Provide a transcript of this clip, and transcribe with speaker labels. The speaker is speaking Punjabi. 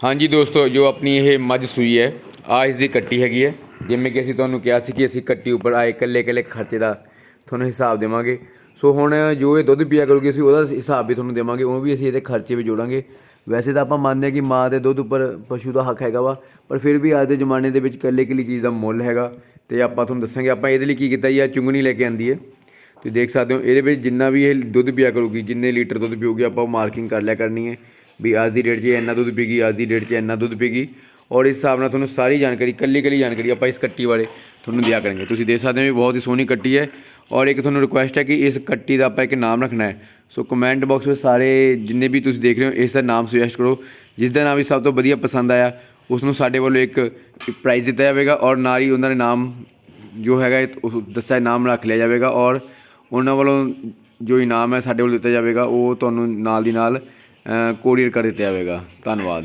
Speaker 1: ਹਾਂਜੀ ਦੋਸਤੋ, ਜੋ ਆਪਣੀ ਇਹ ਮੱਝ ਸੂਈ ਹੈ ਆ ਇਸ ਦੀ ਕੱਟੀ ਹੈਗੀ ਹੈ। ਜਿਵੇਂ ਕਿ ਅਸੀਂ ਤੁਹਾਨੂੰ ਕਿਹਾ ਸੀ ਕਿ ਅਸੀਂ ਕੱਟੀ ਉੱਪਰ ਆਏ ਇਕੱਲੇ ਇਕੱਲੇ ਖਰਚੇ ਦਾ ਤੁਹਾਨੂੰ ਹਿਸਾਬ ਦੇਵਾਂਗੇ। ਸੋ ਹੁਣ ਜੋ ਇਹ ਦੁੱਧ ਪੀਆ ਕਰੂਗੀ, ਅਸੀਂ ਉਹਦਾ ਹਿਸਾਬ ਵੀ ਤੁਹਾਨੂੰ ਦੇਵਾਂਗੇ, ਉਹ ਵੀ ਅਸੀਂ ਇਹਦੇ ਖਰਚੇ ਵੀ ਜੋੜਾਂਗੇ। ਵੈਸੇ ਤਾਂ ਆਪਾਂ ਮੰਨਦੇ ਹਾਂ ਕਿ ਮਾਂ ਦੇ ਦੁੱਧ ਉੱਪਰ ਪਸ਼ੂ ਦਾ ਹੱਕ ਹੈਗਾ ਵਾ, ਪਰ ਫਿਰ ਵੀ ਅੱਜ ਦੇ ਜ਼ਮਾਨੇ ਦੇ ਵਿੱਚ ਇਕੱਲੇ ਇਕੱਲੀ ਚੀਜ਼ ਦਾ ਮੁੱਲ ਹੈਗਾ। ਤੇ ਆਪਾਂ ਤੁਹਾਨੂੰ ਦੱਸਾਂਗੇ, ਆਪਾਂ ਇਹਦੇ ਲਈ ਕੀ ਕੀਤਾ ਜੀ ਆ ਚੁੰਗਣੀ ਲੈ ਕੇ ਆਂਦੀ ਹੈ। ਤੁਸੀਂ ਦੇਖ ਸਕਦੇ ਹੋ, ਇਹਦੇ ਵਿੱਚ ਜਿੰਨਾ ਵੀ ਇਹ ਦੁੱਧ ਪੀਆ ਕਰੂਗੀ, ਜਿੰਨੇ ਲੀਟਰ ਦੁੱਧ ਪੀਊਗੀ, ਆਪਾਂ ਉਹ ਮਾਰਕਿੰਗ ਕਰ ਲਿਆ ਕਰਨੀ ਹੈ। ਵੀ ਅੱਜ ਦੀ ਡੇਟ 'ਚ ਇਹ ਇੰਨਾ ਦੁੱਧ ਪੀਗੀ ਅੱਜ ਦੀ ਡੇਟ 'ਚ ਇੰਨਾ ਦੁੱਧ ਪੀਗੀ ਔਰ ਇਸ ਹਿਸਾਬ ਨਾਲ ਤੁਹਾਨੂੰ ਸਾਰੀ ਜਾਣਕਾਰੀ ਕੱਲੀ ਕੱਲੀ ਜਾਣਕਾਰੀ ਆਪਾਂ ਇਸ ਕੱਟੀ ਬਾਰੇ ਤੁਹਾਨੂੰ ਦਿਆ ਕਰਾਂਗੇ। ਤੁਸੀਂ ਦੇਖ ਸਕਦੇ ਹੋ ਵੀ ਬਹੁਤ ਹੀ ਸੋਹਣੀ ਕੱਟੀ ਹੈ। ਔਰ ਇੱਕ ਤੁਹਾਨੂੰ ਰਿਕੁਐਸਟ ਹੈ ਕਿ ਇਸ ਕੱਟੀ ਦਾ ਆਪਾਂ ਇੱਕ ਨਾਮ ਰੱਖਣਾ ਹੈ। ਸੋ ਕਮੈਂਟ ਬਾਕਸ ਵਿੱਚ ਸਾਰੇ ਜਿੰਨੇ ਵੀ ਤੁਸੀਂ ਦੇਖ ਰਹੇ ਹੋ, ਇਸ ਦਾ ਨਾਮ ਸੁਜੈਸਟ ਕਰੋ। ਜਿਸ ਦਾ ਨਾਮ ਵੀ ਸਭ ਤੋਂ ਵਧੀਆ ਪਸੰਦ ਆਇਆ, ਉਸ ਨੂੰ ਸਾਡੇ ਵੱਲੋਂ ਇੱਕ ਪ੍ਰਾਈਜ਼ ਦਿੱਤਾ ਜਾਵੇਗਾ। ਔਰ ਨਾਲ ਹੀ ਉਹਨਾਂ ਦੇ ਨਾਮ ਜੋ ਹੈਗਾ ਇਹ ਦੱਸਿਆ ਨਾਮ ਰੱਖ ਲਿਆ ਜਾਵੇਗਾ। ਔਰ ਉਹਨਾਂ ਵੱਲੋਂ ਜੋ ਇਨਾਮ ਹੈ, ਸਾਡੇ ਵੱਲੋਂ ਦਿੱਤਾ ਜਾਵੇਗਾ, ਉਹ ਤੁਹਾਨੂੰ ਨਾਲ ਦੀ ਨਾਲ ਕੋਰੀਅਰ ਕਰ ਦਿੱਤਾ ਜਾਵੇਗਾ। ਧੰਨਵਾਦ।